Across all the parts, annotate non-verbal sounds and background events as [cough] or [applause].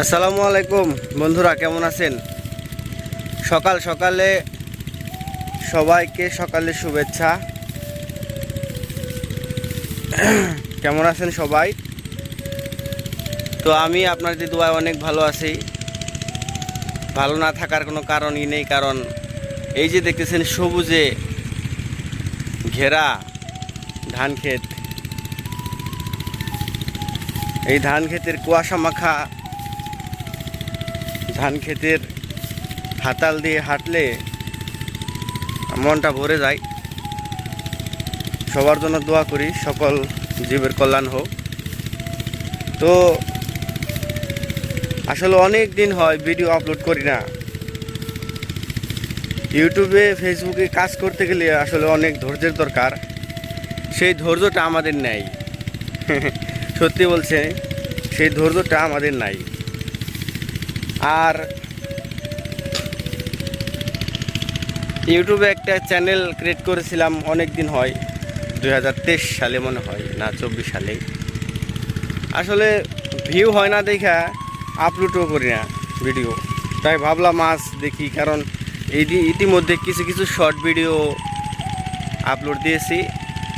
আসসালামু আলাইকুম। বন্ধুরা, কেমন আছেন? সকাল সকালে সবাইকে সকালে শুভেচ্ছা। কেমন আছেন সবাই? তো আমি আপনাদের দোয়ায় অনেক ভালো আছি। ভালো না থাকার কোনো কারণই নেই, কারণ এই যে দেখতেছেন সবুজে ঘেরা ধান ক্ষেত। এই ধান ক্ষেতের কুয়াশা মাখা ধান ক্ষেতের হাতাল দিয়ে হাঁটলে মনটা ভরে যায়। সবার জন্য দোয়া করি, সকল জীবের কল্যাণ হোক। তো আসলে অনেক দিন হয় ভিডিও আপলোড করি না। ইউটিউবে, ফেসবুকে কাজ করতে গেলে আসলে অনেক ধৈর্যের দরকার। সেই ধৈর্যটা আমাদের নেই। [laughs] সত্যি বলছে, সেই ধৈর্যটা আমাদের নাই। আর ইউটিউবে একটা চ্যানেল ক্রিয়েট করেছিলাম অনেক দিন হয় দু হাজার তেইশ সালে মনে হয় না, চব্বিশ সালে আসলে ভিউ হয় না দেখা আপলোডও করি না ভিডিও তাই ভাবলাম মাছ দেখি, কারণ ইতিমধ্যে কিছু কিছু শর্ট ভিডিও আপলোড দিয়েছি।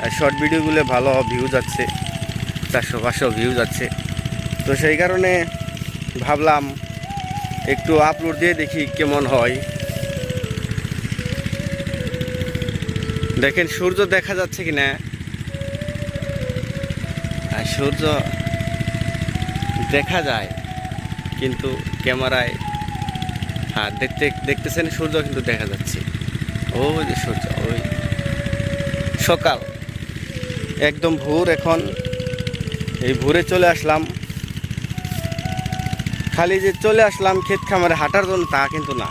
আর শর্ট ভিডিওগুলো ভালো ভিউ যাচ্ছে, চারশো পাঁচশো ভিউ যাচ্ছে। তো সেই কারণে ভাবলাম একটু আপলোড দিয়ে দেখি কেমন হয়। দেখেন, সূর্য দেখা যাচ্ছে কি না আর সূর্য দেখা যায়, কিন্তু ক্যামেরায় হ্যাঁ দেখতে, দেখতেছেন সূর্য, কিন্তু দেখা যাচ্ছে। ওই যে সূর্য, ওই সকাল। একদম ভোর এখন। এই ভোরে চলে আসলাম। খালি যে চলে আসলাম ক্ষেত খামারে হাঁটার জন্য তা কিন্তু না।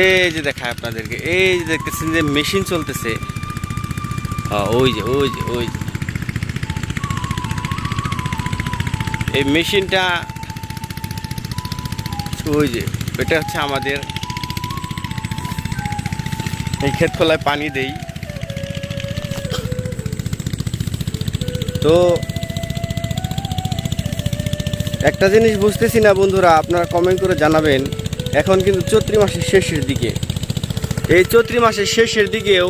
এই যে দেখায় আপনাদেরকে, এই যে দেখতেছেন যে মেশিন চলতেছে। ওই যে ওই যে ওই যে। এই মেশিনটা, ওই যে, এটা হচ্ছে আমাদের। এই ক্ষেত খোলায় পানি দেই। তো একটা জিনিস বুঝতেছি না বন্ধুরা, আপনারা কমেন্ট করে জানাবেন। এখন কিন্তু চৈত্রি মাসের শেষের দিকে। এই চৈত্রি মাসের শেষের দিকেও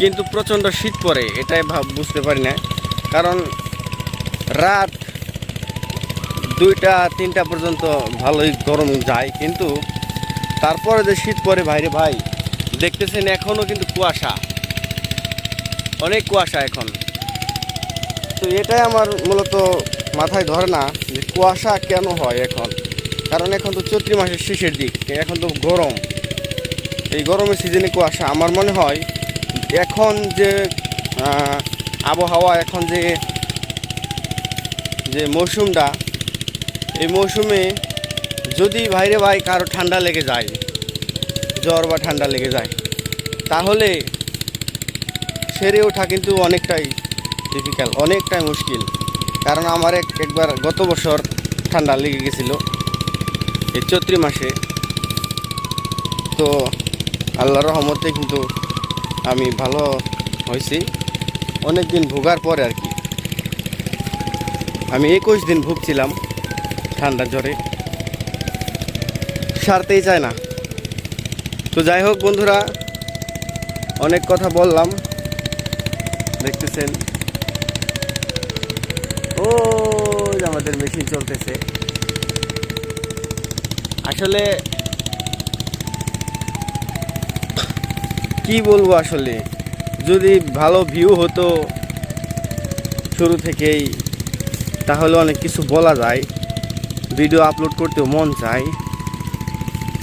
কিন্তু প্রচণ্ড শীত পড়ে, এটাই ভাব, বুঝতে পারি না। কারণ রাত দুইটা, তিনটা পর্যন্ত ভালোই গরম যায়, কিন্তু তারপরে যে শীত পড়ে ভাইরে ভাই, দেখতেছেন এখনও কিন্তু কুয়াশা। অনেক কুয়াশা এখন। তো এটাই আমার মূলত মাথায় ধরে না যে কুয়াশা কেন হয় এখন? কারণ এখন তো চৈত্রি মাসের শেষের দিক, এখন তো গরম। এই গরমের সিজনে কুয়াশা। আমার মনে হয় এখন যে আবহাওয়া, এখন যে যে মৌসুমটা, এই মৌসুমে যদি বাইরে ভাই কারও ঠান্ডা লেগে যায়, জ্বর বা ঠান্ডা লেগে যায়, তাহলে সেরে ওঠা কিন্তু অনেকটাই ডিফিকাল্ট অনেকটাই মুশকিল। কারণ আমার এক একবার গত বছর ঠান্ডা লেগে গেছিল, এই চৈত্রি মাসে। তো আল্লাহর রহমতে কিন্তু আমি ভালো হয়েছি। অনেক দিন ভোগার পরে আর কি। আমি একুশ দিন ভুগছিলাম ঠান্ডা জ্বরে। সারতেই চায় না। তো যাই হোক বন্ধুরা, অনেক কথা বললাম। দেখতেছেন আমাদের মেশিন চলতেছে। আসলে কি বলব আসলে? যদি ভালো ভিউ হতো শুরু থেকেই, তাহলে অনেক কিছু বলা যায়। ভিডিও আপলোড করতেও মন চায়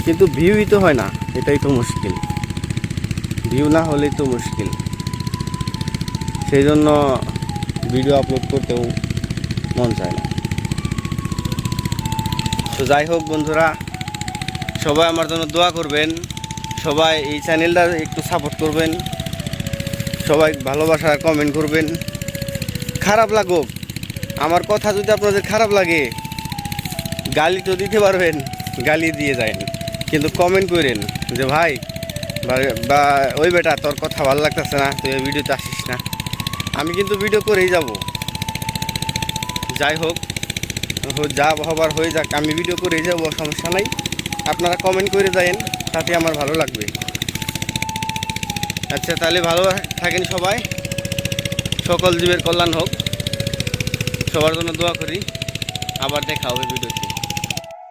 কিন্তু ভিউই তো হয় না, এটাই তো মুশকিল। ভিউ না হলেই তো মুশকিল। সেই জন্য ভিডিও আপলোড করতেও মন চায় না। তো যাই হোক বন্ধুরা, সবাই আমার জন্য দোয়া করবেন, সবাই এই চ্যানেলটা একটু সাপোর্ট করবেন, সবাই ভালোবাসার কমেন্ট করবেন। খারাপ লাগুক, আমার কথা যদি আপনাদের খারাপ লাগে, গালি তো দিতে পারবেন, গালি দিয়ে যায় কিন্তু কমেন্ট করেন যে, ভাই, বা- ওই বেটা, তোর কথা ভালো লাগতেছে না, তুই এই ভিডিওতে আসিস না। আমি কিন্তু ভিডিও করেই যাব। যাই হোক যা হবার হয়ে যাক, আমি ভিডিও করে যাব, সমস্যা নাই। আপনারা কমেন্ট করে যায়েন, তাতে আমার ভালো লাগবে। আচ্ছা তাহলে ভালো থাকেন সবাই। সকল জীবের কল্যাণ হোক। সবার জন্য দোয়া করি। আবার দেখা হবে ভিডিওতে